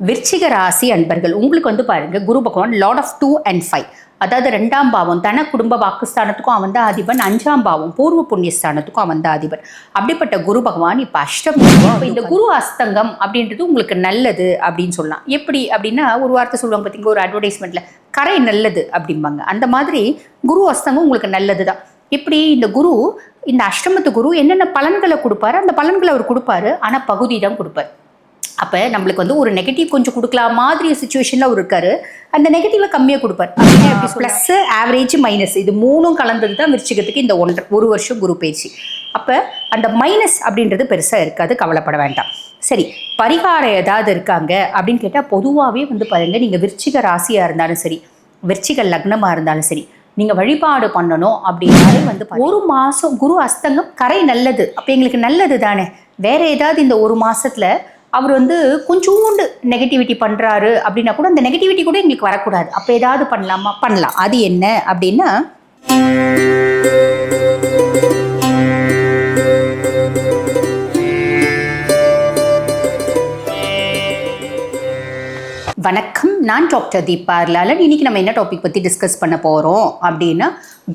விருச்சிக ராசி அன்பர்கள் உங்களுக்கு வந்து பாருங்க Guru Bhagavan lord of two and five அதாவது ரெண்டாம் பாவம் தன குடும்ப வாக்குஸ்தானத்துக்கும் அவன் தான் அதிபன். அஞ்சாம் பாவம் பூர்வ புண்ணியஸ்தானத்துக்கும் அவன் தான் அதிபன். அப்படிப்பட்ட குரு பகவான் இப்போ அஷ்டம் இப்போ இந்த குரு அஸ்தங்கம் அப்படின்றது உங்களுக்கு நல்லது அப்படின்னு சொல்லலாம். எப்படி அப்படின்னா ஒரு வார்த்தை சொல்லுவாங்க பார்த்தீங்க ஒரு அட்வர்டைஸ்மெண்ட்ல கரை நல்லது அப்படிம்பாங்க. அந்த மாதிரி குரு அஸ்தங்கம் உங்களுக்கு நல்லது தான் இப்படி இந்த குரு இந்த அஷ்டமத்து குரு என்னென்ன பலன்களை கொடுப்பாரு? அந்த பலன்களை அவர் கொடுப்பாரு. ஆனால் பகுதி தான் கொடுப்பாரு. அப்போ நம்மளுக்கு வந்து ஒரு நெகட்டிவ் கொஞ்சம் கொடுக்கலாம் மாதிரி சுச்சுவேஷனில் அவர் இருக்காரு. அந்த நெகட்டிவை கம்மியாக கொடுப்பார். ப்ளஸ் ஆவரேஜ் மைனஸ் இது மூணும் கலந்தது தான் விருச்சிகத்துக்கு இந்த ஒன்றரை ஒரு வருஷம் குரு பயிற்சி. அப்போ அந்த மைனஸ் அப்படின்றது பெருசாக இருக்காது கவலைப்பட வேண்டாம். சரி பரிகாரம் ஏதாவது இருக்காங்க அப்படின்னு கேட்டால் பொதுவாகவே வந்து பாருங்க நீங்கள் விருச்சிக ராசியாக இருந்தாலும் சரி விருச்சிக லக்னமாக இருந்தாலும் சரி நீங்கள் வழிபாடு பண்ணணும் அப்படின்னாலே வந்து ஒரு மாதம் குரு அஸ்தங்கம் கரை நல்லது. அப்போ எங்களுக்கு நல்லது தானே வேற ஏதாவது இந்த ஒரு மாசத்துல அவர் வந்து கொஞ்சோண்டு நெகட்டிவிட்டி பண்ணுறாரு அப்படின்னா கூட அந்த நெகட்டிவிட்டி கூட எங்களுக்கு வரக்கூடாது. அப்போ ஏதாவது பண்ணலாமா? பண்ணலாம். அது என்ன அப்படின்னா வணக்கம். நான் டாக்டர் தீபா லாலன் இன்னைக்கு நம்ம என்ன டாபிக் பற்றி டிஸ்கஸ் பண்ண போகிறோம் அப்படின்னா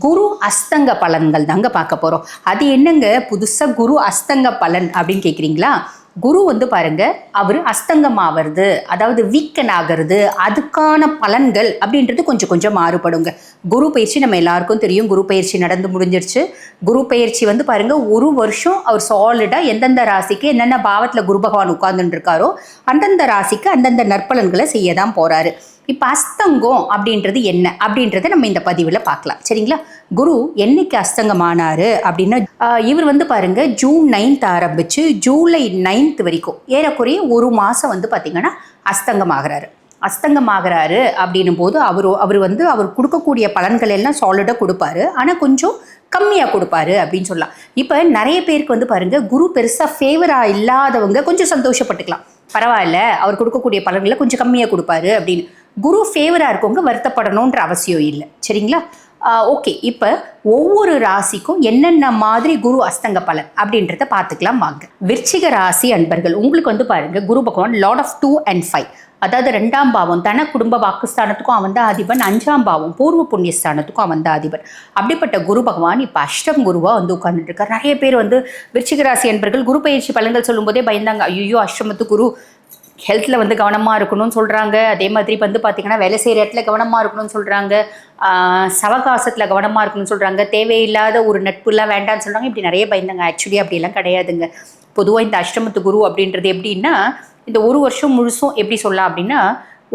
குரு அஸ்தங்க பலன்கள் தாங்க பார்க்க போகிறோம் அது என்னங்க? புதுசாக குரு அஸ்தங்க பலன் அப்படின்னு கேட்குறீங்களா குரு வந்து பாருங்க அவர் அஸ்தங்கம் ஆவறது அதாவது வீக்கன் ஆகிறது அதுக்கான பலன்கள் அப்படின்றது கொஞ்சம் கொஞ்சம் மாறுபடுங்க. குரு பயிற்சி நம்ம எல்லாருக்கும் தெரியும். குரு பயிற்சி நடந்து முடிஞ்சிருச்சு. குரு பயிற்சி வந்து பாருங்க ஒரு வருஷம் அவர் சாலிடாக எந்தெந்த ராசிக்கு என்னென்ன பாவத்தில் குரு பகவான் உட்கார்ந்துட்டு இருக்காரோ அந்தந்த ராசிக்கு அந்தந்த நற்பலன்களை செய்ய தான் போகிறாரு இப்போ அஸ்தங்கம் அப்படின்றது என்ன? அப்படின்றத நம்ம இந்த பதிவில் பார்க்கலாம். சரிங்களா? குரு என்னைக்கு அஸ்தங்கமானாரு அப்படின்னா இவர் வந்து பாருங்க ஜூன் நைன்த் ஆரம்பித்து ஜூலை நைன்த் வரைக்கும் ஏறக்குறைய ஒரு மாதம் வந்து பார்த்தீங்கன்னா அஸ்தங்கமாகிறாரு. அஸ்தங்கமாகிறாரு அப்படின்னும் போது அவர் அவர் வந்து அவர் கொடுக்கக்கூடிய பலன்கள் எல்லாம் சாலிடாக கொடுப்பாரு. ஆனால் கொஞ்சம் கம்மியாக கொடுப்பாரு அப்படின்னு சொல்லலாம். இப்போ நிறைய பேருக்கு வந்து பாருங்கள் குரு பெருசாக ஃபேவராக இல்லாதவங்க கொஞ்சம் சந்தோஷப்பட்டுக்கலாம். பரவாயில்ல அவர் கொடுக்கக்கூடிய பலன்களை கொஞ்சம் கம்மியாக கொடுப்பாரு அப்படின்னு. குரு ஃபேவராக இருக்கவங்க வருத்தப்படணுன்ற அவசியம் இல்லை. சரிங்களா? ஓகே இப்போ ஒவ்வொரு ராசிக்கும் என்னென்ன மாதிரி குரு அஸ்தங்க பலன் அப்படின்றத பார்த்துக்கலாம் வாங்க. விருச்சிக ராசி அன்பர்கள் உங்களுக்கு வந்து பாருங்கள் Guru Bhagavan lord of two and five அதாவது ரெண்டாம் பாவம் தன குடும்ப வாக்குஸ்தானத்துக்கும் அவன் தான் அதிபன். அஞ்சாம் பாவம் பூர்வ புண்ணியஸ்தானத்துக்கும் அவன் தான் அதிபன். அப்படிப்பட்ட குரு பகவான் இப்போ அஷ்டம் குருவாக வந்து உட்கார்ந்துட்டு இருக்கார். நிறைய பேர் வந்து விருச்சிக ராசி அன்பர்கள் குரு பயிற்சி பலன்கள் சொல்லும்போதே பயந்தாங்க. ஐயோ அஷ்டமத்து குரு ஹெல்த்தில் வந்து கவனமாக இருக்கணும்னு சொல்கிறாங்க அதே மாதிரி வந்து பார்த்திங்கன்னா வேலை செய்கிற இடத்துல கவனமாக இருக்கணும்னு சொல்கிறாங்க சவகாசத்தில் கவனமாக இருக்கணும்னு சொல்கிறாங்க தேவையில்லாத ஒரு நட்புலாம் வேண்டாம்னு சொல்கிறாங்க இப்படி நிறைய பயந்தாங்க. ஆக்சுவலி அப்படிலாம் கிடையாதுங்க. பொதுவாக இந்த அஷ்டமத்து குரு அப்படின்றது எப்படின்னா இந்த ஒரு வருஷம் முழுசும் எப்படி சொல்லலாம் அப்படின்னா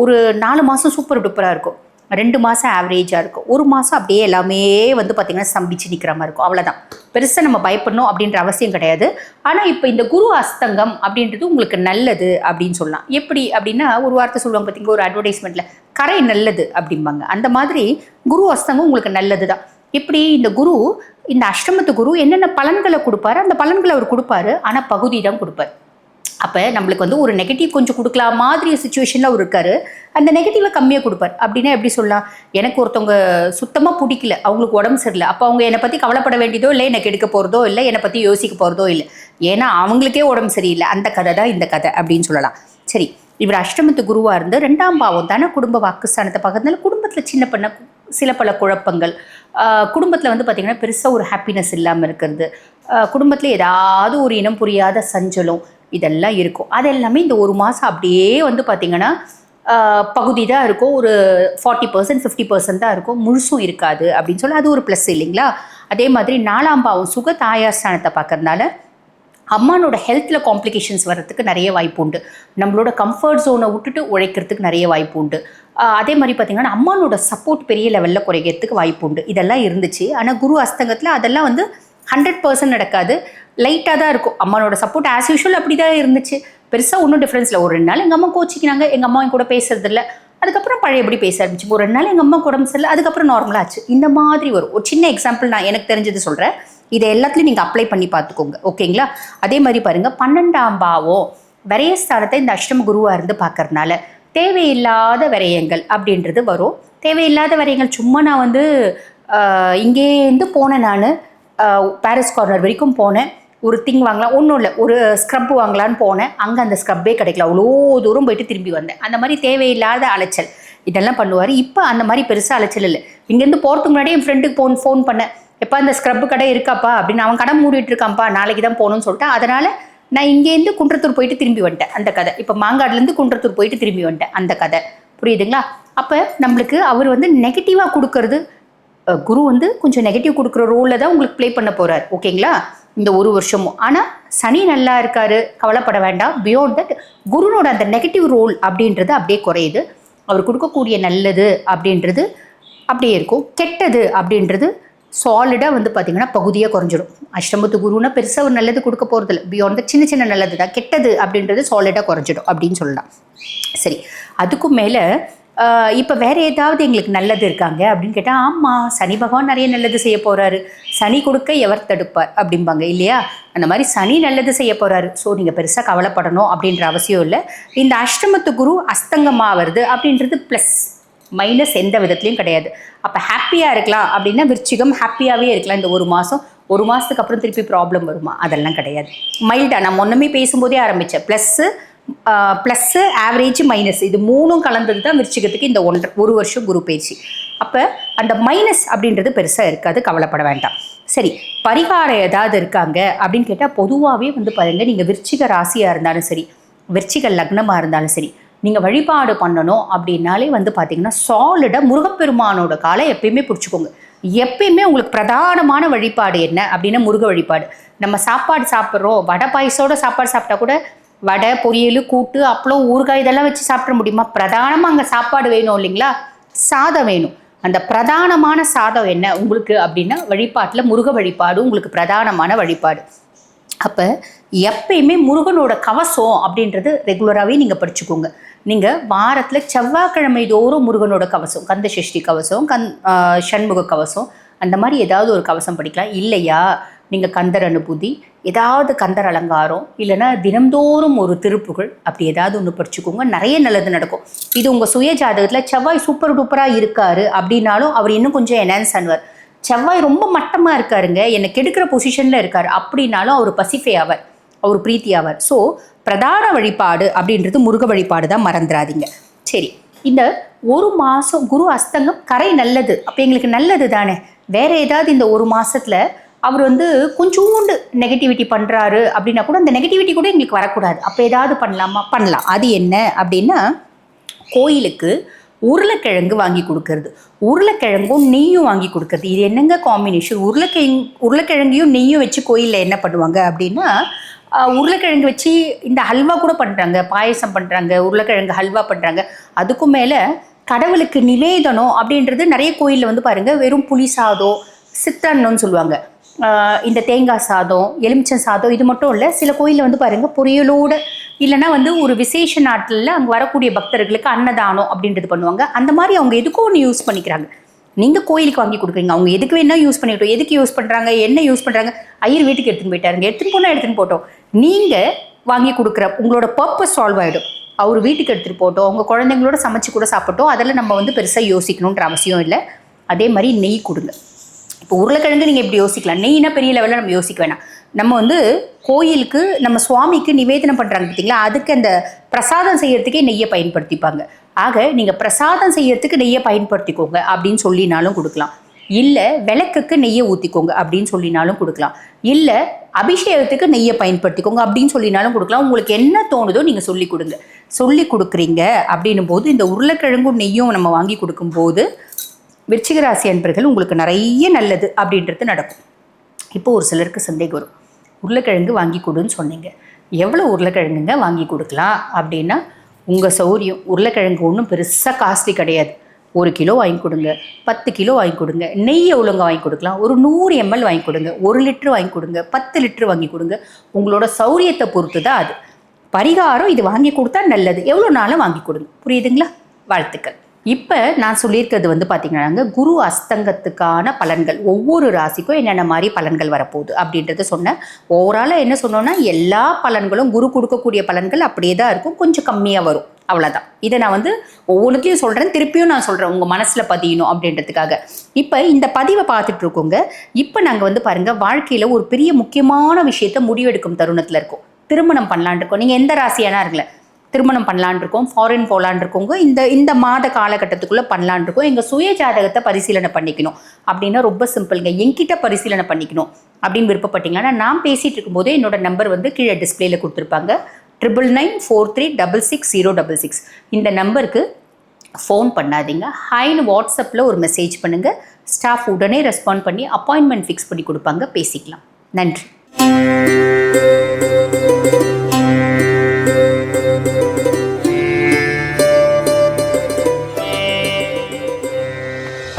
ஒரு நாலு மாதம் சூப்பர் டூப்பராக இருக்கும். ரெண்டு மாதம் ஆவரேஜாக இருக்கும். ஒரு மாதம் அப்படியே எல்லாமே வந்து பார்த்திங்கன்னா ஸ்தம்பிச்சு நிற்கிற மாதிரி இருக்கும். அவ்வளோதான் பெருசாக நம்ம பயப்படணும் அப்படின்ற அவசியம் கிடையாது. ஆனால் இப்போ இந்த குரு அஸ்தங்கம் அப்படின்றது உங்களுக்கு நல்லது அப்படின்னு சொல்லலாம். எப்படி அப்படின்னா ஒரு வார்த்தை சொல்லுவாங்க பார்த்தீங்கன்னா ஒரு அட்வர்டைஸ்மெண்ட்டில் கரை நல்லது அப்படிம்பாங்க. அந்த மாதிரி குரு அஸ்தங்கம் உங்களுக்கு நல்லது தான் இப்படி இந்த குரு இந்த அஷ்டமத்து குரு என்னென்ன பலன்களை கொடுப்பாரு? அந்த பலன்களை அவர் கொடுப்பாரு. ஆனால் பகுதி தான் கொடுப்பாரு. அப்போ நம்மளுக்கு வந்து ஒரு நெகட்டிவ் கொஞ்சம் கொடுக்கலாம் மாதிரி சுச்சுவேஷனில் அவர் இருக்காரு. அந்த நெகட்டிவை கம்மியாக கொடுப்பார். அப்படின்னா எப்படி சொல்லலாம்? எனக்கு ஒருத்தவங்க சுத்தமாக பிடிக்கல. அவங்களுக்கு உடம்பு சரியில்லை. அப்போ அவங்க என்னை பற்றி கவலைப்பட வேண்டியதோ இல்லை எனக்கு எடுக்க போகிறதோ இல்லை என்னை பற்றி யோசிக்க போகிறதோ இல்லை. ஏன்னா அவங்களுக்கே உடம்பு சரியில்லை. அந்த கதை தான் இந்த கதை அப்படின்னு சொல்லலாம். சரி இவர் அஷ்டமத்து குருவாக இருந்து ரெண்டாம் பாவம் தானே குடும்ப வாக்குஸ்தானத்தை பார்க்கறதுனால குடும்பத்தில் சின்ன பண்ண சில பல குழப்பங்கள். குடும்பத்தில் வந்து பார்த்திங்கன்னா பெருசாக ஒரு ஹாப்பினஸ் இல்லாமல் இருக்கிறது. குடும்பத்தில் ஏதாவது ஒரு இனம் புரியாத சஞ்சலம். இதெல்லாம் இருக்கும். அது எல்லாமே இந்த ஒரு மாதம் அப்படியே வந்து பார்த்திங்கன்னா பகுதி தான் இருக்கும். ஒரு ஃபார்ட்டி பர்சன்ட் ஃபிஃப்டி பர்சன்ட் தான் இருக்கும். முழுசும் இருக்காது அப்படின்னு சொல்லி அது ஒரு ப்ளஸ் இல்லைங்களா? அதே மாதிரி நாலாம் பாவம் சுக தாயார் ஸ்தானத்தை பார்க்கறதுனால அம்மானோட ஹெல்த்தில் காம்ப்ளிகேஷன்ஸ் வர்றதுக்கு நிறைய வாய்ப்பு உண்டு. நம்மளோட கம்ஃபர்ட் ஜோனை விட்டுட்டு உழைக்கிறதுக்கு நிறைய வாய்ப்பு உண்டு. அதே மாதிரி பார்த்திங்கன்னா அம்மானோட சப்போர்ட் பெரிய லெவலில் குறைக்கிறதுக்கு வாய்ப்பு உண்டு. இதெல்லாம் இருந்துச்சு. ஆனால் குரு அஸ்தங்கத்தில் அதெல்லாம் வந்து ஹண்ட்ரட் பர்சன்ட் நடக்காது. லைட்டாக தான் இருக்கும். அம்மானோட சப்போர்ட் ஆஸ் யூஷுவல் அப்படி தான் இருந்துச்சு பெருசாக ஒன்றும் டிஃப்ரென்ஸில் ஒரு ரெண்டு நாள் எங்கள் அம்மா கோச்சிக்கினாங்க. எங்கள் அம்மா கூட பேசுறதில்ல. அதுக்கப்புறம் பழையபடி பேச ஆரம்பிச்சு? ஒரு ரெண்டு நாள் எங்கள் அம்மா உடம்பு சரியில்லை. அதுக்கப்புறம் நார்மலாக ஆச்சு. இந்த மாதிரி வரும். ஒரு சின்ன எக்ஸாம்பிள் நான் எனக்கு தெரிஞ்சது சொல்கிறேன் இதை எல்லாத்துலையும் நீங்கள் அப்ளை பண்ணி பார்த்துக்கோங்க. ஓகேங்களா அதே மாதிரி பாருங்கள் பன்னெண்டாம் பாவம். விரயஸ்தானத்தை இந்த அஷ்டம குருவாக இருந்து பார்க்கறதுனால தேவையில்லாத விரயங்கள் அப்படின்றது வரும். தேவையில்லாத விரயங்கள். சும்மா நான் வந்து இங்கேருந்து போனேன் நான். பாரிஸ் கார்னர் வரைக்கும் போனேன். ஒரு திங் வாங்கலாம் ஒன்றும் இல்லை. ஒரு ஸ்க்ரப் வாங்கலான்னு போனேன். அங்கே அந்த ஸ்க்ரப்பே கிடைக்கல. அவ்வளோ தூரம் போயிட்டு திரும்பி வந்தேன். அந்த மாதிரி தேவையில்லாத அலைச்சல். இதெல்லாம் பண்ணுவார். இப்போ அந்த மாதிரி பெருசாக அலைச்சல் இல்லை. இங்கேருந்து போகிறதுக்கு முன்னாடி என் ஃப்ரெண்டுக்கு ஃபோன் ஃபோன் பண்ணேன். எப்போ அந்த ஸ்க்ரப் கடை இருக்காப்பா? அப்படின்னு அவன் கடை மூடிட்டு இருக்கான்ப்பா. நாளைக்கு தான் போகணும்னு சொல்லிட்டு அதனால் நான் இங்கேருந்து குன்றத்தூர் போயிட்டு திரும்பி வந்துட்டேன். அந்த கதை. இப்போ மாங்காடுலேருந்து குன்றத்தூர் போயிட்டு திரும்பி வந்துட்டேன். அந்த கதை. புரியுதுங்களா? அப்போ நம்மளுக்கு அவர் வந்து நெகட்டிவாக கொடுக்கறது குரு வந்து கொஞ்சம் நெகட்டிவ் கொடுக்குற ரோலில் தான் உங்களுக்கு ப்ளே பண்ண போகிறார் ஓகேங்களா இந்த ஒரு வருஷமும். ஆனால் சனி நல்லா இருக்காரு. கவலைப்பட வேண்டாம். பியோண்ட் தட் குருனோட அந்த நெகட்டிவ் ரோல் அப்படின்றது அப்படியே குறையுது. அவர் கொடுக்கக்கூடிய நல்லது அப்படின்றது அப்படியே இருக்கும். கெட்டது அப்படின்றது சாலிடாக வந்து பார்த்தீங்கன்னா பகுதியாக குறைஞ்சிடும் அஷ்டமத்து குருன்னா பெருசாக ஒரு நல்லது கொடுக்க போகிறதில்ல பியாண்ட் சின்ன சின்ன நல்லது தான் கெட்டது அப்படின்றது சாலிடாக குறைஞ்சிடும் அப்படின்னு சொல்லலாம். சரி. அதுக்கும் மேலே இப்போ வேற ஏதாவது எங்களுக்கு நல்லது இருக்காங்க அப்படின்னு கேட்டால் ஆமாம் சனி பகவான் நிறைய நல்லது செய்ய போகிறாரு சனி கொடுக்க எவர் தடுப்பார் அப்படிம்பாங்க இல்லையா? அந்த மாதிரி சனி நல்லது செய்ய போகிறாரு ஸோ நீங்கள் பெருசாக கவலைப்படணும் அப்படின்ற அவசியம் இல்லை. இந்த அஷ்டமத்து குரு அஸ்தங்கமாக வருது அப்படின்றது ப்ளஸ் மைனஸ் எந்த விதத்துலையும் கிடையாது. அப்போ ஹாப்பியாக இருக்கலாம் அப்படின்னா விருச்சிகம் ஹாப்பியாகவே இருக்கலாம் இந்த ஒரு மாதம் ஒரு மாதத்துக்கு அப்புறம் திருப்பி ப்ராப்ளம் வருமா? அதெல்லாம் கிடையாது. மைல்டாக நான் ஒன்றுமே பேசும்போதே ஆரம்பித்தேன் ப்ளஸ்ஸு ப்ளஸ்ஸு ஆவரேஜ் மைனஸ் இது மூணும் கலந்தது தான் விருச்சிகத்துக்கு இந்த ஒன்று ஒரு வருஷம் குரு பயிற்சி. அப்போ அந்த மைனஸ் அப்படின்றது பெருசாக இருக்காது கவலைப்பட வேண்டாம். சரி பரிகாரம் ஏதாவது இருக்காங்க அப்படின்னு கேட்டால் பொதுவாகவே வந்து பாருங்க நீங்கள் விருச்சிக ராசியாக இருந்தாலும் சரி விருச்சிக லக்னமாக இருந்தாலும் சரி நீங்கள் வழிபாடு பண்ணணும் அப்படின்னாலே வந்து பார்த்தீங்கன்னா சாலிடாக முருகப்பெருமானோட காலை எப்பயுமே பிடிச்சிக்கோங்க. எப்பயுமே உங்களுக்கு பிரதானமான வழிபாடு என்ன அப்படின்னா முருக வழிபாடு. நம்ம சாப்பாடு சாப்பிட்றோம் வடை பாயசோட சாப்பாடு சாப்பிட்டா கூட வடை பொரியல் கூட்டு அப்பளம் ஊறுகாய் இதெல்லாம் வச்சு சாப்பிட முடியுமா? பிரதானமாக அங்கே சாப்பாடு வேணும் இல்லைங்களா? சாதம் வேணும். அந்த பிரதானமான சாதம் என்ன? உங்களுக்கு அப்படின்னா வழிபாட்டில் முருக வழிபாடு உங்களுக்கு பிரதானமான வழிபாடு. அப்போ எப்பயுமே முருகனோட கவசம் அப்படின்றது ரெகுலராகவே நீங்கள் படிச்சுக்கோங்க. நீங்கள் வாரத்தில் செவ்வாய்க்கிழமை தோறும் முருகனோட கவசம் கந்த சஷ்டி கவசம் கந் ஷண்முக சண்முக கவசம் அந்த மாதிரி ஏதாவது ஒரு கவசம் படிக்கலாம். இல்லையா? நீங்கள் கந்தர் அனுபூதி ஏதாவது கந்தர் அலங்காரம் இல்லைன்னா தினம்தோறும் ஒரு திருப்புகள் அப்படி ஏதாவது ஒன்று படிச்சுக்கோங்க. நிறைய நல்லது நடக்கும். இது உங்கள் சுய ஜாதகத்தில் செவ்வாய் சூப்பர் டூப்பராக இருக்காரு அப்படின்னாலும் அவர் இன்னும் கொஞ்சம் என்ஹான்ஸ் ஆனுவார். செவ்வாய் ரொம்ப மட்டமாக இருக்காருங்க. என்னை கெடுக்கிற பொசிஷனில் இருக்கார். அப்படின்னாலும் அவர் பசிஃபை ஆவார். அவர் பிரீத்தி ஆவார். ஸோ பிரதான வழிபாடு அப்படின்றது முருக வழிபாடு தான் மறந்துடாதீங்க சரி இந்த ஒரு மாதம் குரு அஸ்தங்கம் கரை நல்லது. அப்போ எங்களுக்கு நல்லது தானே? வேற ஏதாவது இந்த ஒரு மாதத்தில் அவர் வந்து கொஞ்சோண்டு நெகட்டிவிட்டி பண்ணுறாரு அப்படின்னா கூட அந்த நெகட்டிவிட்டி கூட எங்களுக்கு வரக்கூடாது. அப்போ ஏதாவது பண்ணலாமா? பண்ணலாம். அது என்ன அப்படின்னா கோயிலுக்கு உருளைக்கிழங்கு வாங்கி கொடுக்கறது. உருளைக்கிழங்கும் நெய்யும் வாங்கி கொடுக்கறது. இது என்னங்க காம்பினேஷன் உருளைக்கிழங்கு உருளைக்கிழங்கையும் நெய்யும் வச்சு கோயிலில் என்ன பண்ணுவாங்க அப்படின்னா உருளைக்கிழங்கு வச்சு இந்த ஹல்வா கூட பண்ணுறாங்க பாயசம் பண்ணுறாங்க உருளைக்கிழங்கு ஹல்வா பண்ணுறாங்க அதுக்கும் மேலே கடவுளுக்கு நிவேதனம் அப்படின்றது நிறைய கோயிலில் வந்து பாருங்கள் வெறும் புளி சாதம் சித்தன்னம்னு சொல்லுவாங்க. இந்த தேங்காய் சாதம் எலுமிச்சம் சாதம் இது மட்டும் இல்லை சில கோயிலில் வந்து பாருங்கள் பொரியலோடு இல்லைன்னா வந்து ஒரு விசேஷ நாட்டில் அங்கே வரக்கூடிய பக்தர்களுக்கு அன்னதானம் அப்படின்றது பண்ணுவாங்க. அந்த மாதிரி அவங்க எதுக்கும் ஒன்று யூஸ் பண்ணிக்கிறாங்க. நீங்கள் கோயிலுக்கு வாங்கி கொடுக்குறீங்க. அவங்க எதுக்கு வேணால் யூஸ் பண்ணிக்கிட்டோம் எதுக்கு யூஸ் பண்ணுறாங்க என்ன யூஸ் பண்ணுறாங்க ஐயர் வீட்டுக்கு எடுத்துன்னு போயிட்டாருங்க. எடுத்துன்னு போனால் எடுத்துன்னு போட்டோம். நீங்கள் வாங்கி கொடுக்குற உங்களோட பர்பஸ் சால்வ் ஆகிடும் அவர் வீட்டுக்கு எடுத்துகிட்டு போட்டோம். அவங்க குழந்தைங்களோட சமைச்சு கூட சாப்பிட்டோம். அதெல்லாம் நம்ம வந்து பெருசாக யோசிக்கணுன்ற அவசியம் இல்லை. அதே மாதிரி நெய் கொடுங்க. இப்போ உருளைக்கிழங்கு நீங்கள் இப்படி யோசிக்கலாம். நெய்னா பெரிய லெவலில் நம்ம யோசிக்க வேணாம். நம்ம வந்து கோயிலுக்கு நம்ம சுவாமிக்கு நிவேதனம் பண்ணுறாங்க பார்த்தீங்களா அதுக்கு அந்த பிரசாதம் செய்யறதுக்கே நெய்யை பயன்படுத்திப்பாங்க. ஆக நீங்கள் பிரசாதம் செய்யறதுக்கு நெய்யை பயன்படுத்திக்கோங்க அப்படின்னு சொல்லினாலும் கொடுக்கலாம். இல்லை விளக்குக்கு நெய்யை ஊற்றிக்கோங்க அப்படின்னு சொல்லினாலும் கொடுக்கலாம். இல்லை அபிஷேகத்துக்கு நெய்யை பயன்படுத்திக்கோங்க அப்படின்னு சொல்லினாலும் கொடுக்கலாம். உங்களுக்கு என்ன தோணுதோ நீங்கள் சொல்லி கொடுங்க. சொல்லி கொடுக்குறீங்க அப்படின்னும் போது இந்த உருளைக்கிழங்கும் நெய்யும் நம்ம வாங்கி கொடுக்கும்போது விருச்சிகராசி அன்பர்கள் உங்களுக்கு நிறைய நல்லது அப்படின்றது நடக்கும். இப்போ ஒரு சிலருக்கு சந்தேகம் வரும். உருளைக்கிழங்கு வாங்கி கொடுன்னு சொன்னீங்க. எவ்வளோ உருளைக்கிழங்குங்க வாங்கி கொடுக்கலாம் அப்படின்னா உங்கள் சௌரியம் உருளைக்கிழங்கு ஒன்றும் பெருசாக காஸ்ட்லி கிடையாது. ஒரு கிலோ வாங்கி கொடுங்க பத்து கிலோ வாங்கி கொடுங்க நெய்யை ஒழுங்கா வாங்கி கொடுக்கலாம். ஒரு நூறு எம்எல் வாங்கி கொடுங்க ஒரு லிட்டர் வாங்கி கொடுங்க பத்து லிட்டர் வாங்கி கொடுங்க. உங்களோட சௌரியத்தை பொறுத்து தான் அது. பரிகாரம் இது வாங்கி கொடுத்தா நல்லது. எவ்வளோ நாளும் வாங்கி கொடுங்க. புரியுதுங்களா? வாழ்த்துக்கள். இப்போ நான் சொல்லியிருக்கிறது வந்து பார்த்தீங்கன்னா குரு அஸ்தங்கத்துக்கான பலன்கள். ஒவ்வொரு ராசிக்கும் என்னென்ன மாதிரி பலன்கள் வரப்போகுது அப்படின்றத சொன்னேன் ஓவராலாக என்ன சொன்னோன்னா எல்லா பலன்களும் குரு கொடுக்கக்கூடிய பலன்கள் அப்படியே தான் இருக்கும். கொஞ்சம் கம்மியாக வரும். அவ்வளோதான் இதை நான் வந்து ஒவ்வொன்றுத்தையும் சொல்கிறேன் திருப்பியும் நான் சொல்கிறேன் உங்கள் மனசில் பதியணும் அப்படின்றதுக்காக. இப்போ இந்த பதிவை பார்த்துட்டு இருக்கோங்க. இப்போ நாங்கள் வந்து பாருங்கள் வாழ்க்கையில் ஒரு பெரிய முக்கியமான விஷயத்தை முடிவெடுக்கும் தருணத்தில் இருக்கோம். திருமணம் பண்ணலான் இருக்கோம். நீங்கள் எந்த ராசியானா இருக்கல திருமணம் பண்ணலான் இருக்கோம் ஃபாரின் போகலான் இருக்கோங்க. இந்த இந்த மாத காலகட்டத்துக்குள்ளே பண்ணலான் இருக்கோம். எங்கள் சுய ஜாதகத்தை பரிசீலனை பண்ணிக்கணும். அப்படின்னா ரொம்ப சிம்பிளுங்க. எங்கிட்ட பரிசீலனை பண்ணிக்கணும் அப்படின்னு விருப்பப்பட்டீங்கன்னா நான் பேசிகிட்டு இருக்கும்போதே என்னோட நம்பர் வந்து கீழே டிஸ்பிளேல கொடுத்துருப்பாங்க. Triple nine four three double six zero double six இந்த நம்பருக்கு ஃபோன் பண்ணாதீங்க. ஹைன்னு வாட்ஸ்அப்பில் ஒரு மெசேஜ் பண்ணுங்கள் ஸ்டாஃப் உடனே ரெஸ்பாண்ட் பண்ணி அப்பாயின்மெண்ட் ஃபிக்ஸ் பண்ணி கொடுப்பாங்க. பேசிக்கலாம். நன்றி.